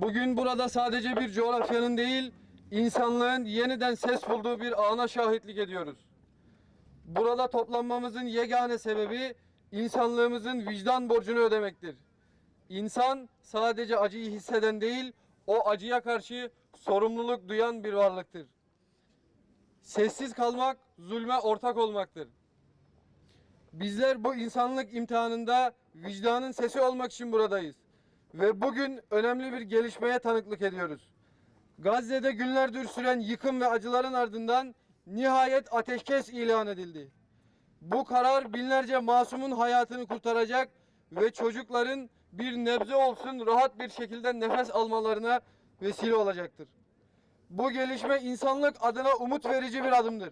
Bugün burada sadece bir coğrafyanın değil, insanlığın yeniden ses bulduğu bir ana şahitlik ediyoruz. Burada toplanmamızın yegane sebebi insanlığımızın vicdan borcunu ödemektir. İnsan sadece acıyı hisseden değil, o acıya karşı sorumluluk duyan bir varlıktır. Sessiz kalmak zulme ortak olmaktır. Bizler bu insanlık imtihanında vicdanın sesi olmak için buradayız. Ve bugün önemli bir gelişmeye tanıklık ediyoruz. Gazze'de günlerdir süren yıkım ve acıların ardından nihayet ateşkes ilan edildi. Bu karar binlerce masumun hayatını kurtaracak ve çocukların bir nebze olsun rahat bir şekilde nefes almalarına vesile olacaktır. Bu gelişme insanlık adına umut verici bir adımdır.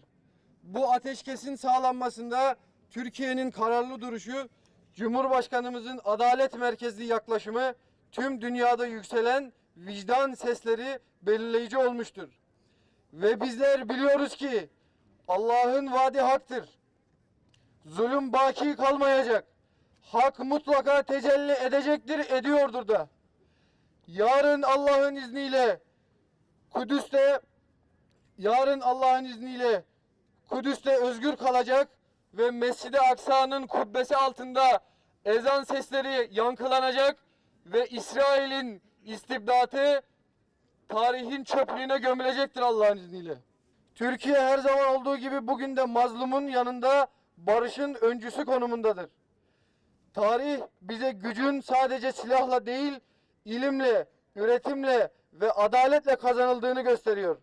Bu ateşkesin sağlanmasında Türkiye'nin kararlı duruşu, Cumhurbaşkanımızın adalet merkezli yaklaşımı, tüm dünyada yükselen vicdan sesleri belirleyici olmuştur. Ve bizler biliyoruz ki Allah'ın vaadi haktır. Zulüm baki kalmayacak. Hak mutlaka tecelli edecektir, ediyordur da. Yarın Allah'ın izniyle Kudüs'te yarın Allah'ın izniyle Kudüs'te özgür kalacak ve Mescid-i Aksa'nın kubbesi altında ezan sesleri yankılanacak ve İsrail'in istibdatı tarihin çöplüğüne gömülecektir Allah'ın izniyle. Türkiye her zaman olduğu gibi bugün de mazlumun yanında barışın öncüsü konumundadır. Tarih bize gücün sadece silahla değil, ilimle, üretimle ve adaletle kazanıldığını gösteriyor.